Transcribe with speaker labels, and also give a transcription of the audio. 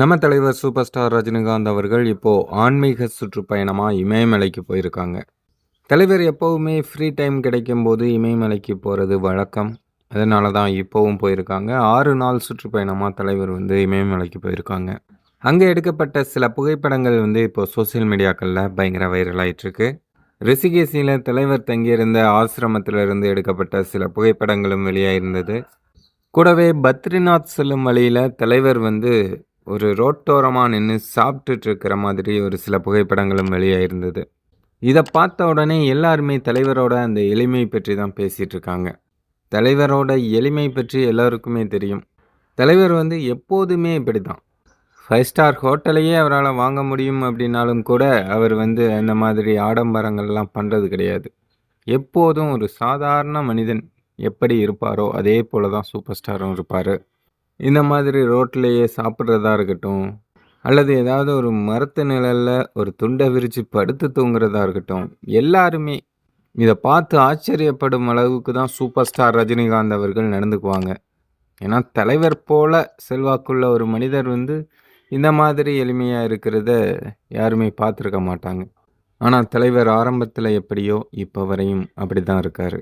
Speaker 1: நம்ம தலைவர் super star Rajinikanth அவர்கள் இப்போது ஆன்மீக சுற்றுப்பயணமாக இமயமலைக்கு போயிருக்காங்க. தலைவர் எப்போவுமே ஃப்ரீ டைம் கிடைக்கும்போது இமயமலைக்கு போகிறது வழக்கம். அதனால தான் இப்போவும் போயிருக்காங்க. ஆறு நாள் சுற்றுப்பயணமாக தலைவர் வந்து இமயமலைக்கு போயிருக்காங்க. அங்கே எடுக்கப்பட்ட சில புகைப்படங்கள் வந்து இப்போ சோசியல் மீடியாக்களில் பயங்கர வைரல் ஆயிட்டிருக்கு. ரிஷிகேசியில் தலைவர் தங்கியிருந்த ஆசிரமத்திலிருந்து எடுக்கப்பட்ட சில புகைப்படங்களும் வெளியாயிருந்தது. கூடவே பத்ரிநாத் செல்லும் வழியில் தலைவர் வந்து ஒரு ரோட்டோரமாக நின்று சாப்பிட்டுட்டு இருக்கிற மாதிரி ஒரு சில புகைப்படங்களும் வெளியாயிருந்தது இதை பார்த்த உடனே எல்லாருமே தலைவரோட அந்த எளிமை பற்றி தான் பேசிகிட்டு இருக்காங்க. தலைவரோட எளிமை பற்றி எல்லாருக்குமே தெரியும். தலைவர் வந்து எப்போதுமே இப்படி தான் ஃபைவ் ஸ்டார் ஹோட்டலையே அவரால் வாங்க முடியும் அப்படின்னாலும் கூட அவர் வந்து அந்த மாதிரி ஆடம்பரங்கள்லாம் பண்ணுறது கிடையாது. எப்போதும் ஒரு சாதாரண மனிதன் எப்படி இருப்பாரோ அதே போல தான் சூப்பர் ஸ்டாரும் இருப்பார். இந்த மாதிரி ரோட்லேயே சாப்பிட்றதா இருக்கட்டும் அல்லது ஏதாவது ஒரு மரத்து நிழலில் ஒரு துண்டை விரித்து படுத்து தூங்குறதா இருக்கட்டும் எல்லாருமே இதை பார்த்து ஆச்சரியப்படும் அளவுக்கு தான் சூப்பர் ஸ்டார் ரஜினிகாந்த் அவர்கள் நடந்துக்குவாங்க. ஏன்னா தலைவர் போல செல்வாக்குள்ள ஒரு மனிதர் வந்து இந்த மாதிரி எளிமையாக இருக்கிறத யாருமே பார்த்துருக்க மாட்டாங்க. ஆனால் தலைவர் ஆரம்பத்தில் எப்படியோ இப்போ வரையும் அப்படி தான் இருக்கார்.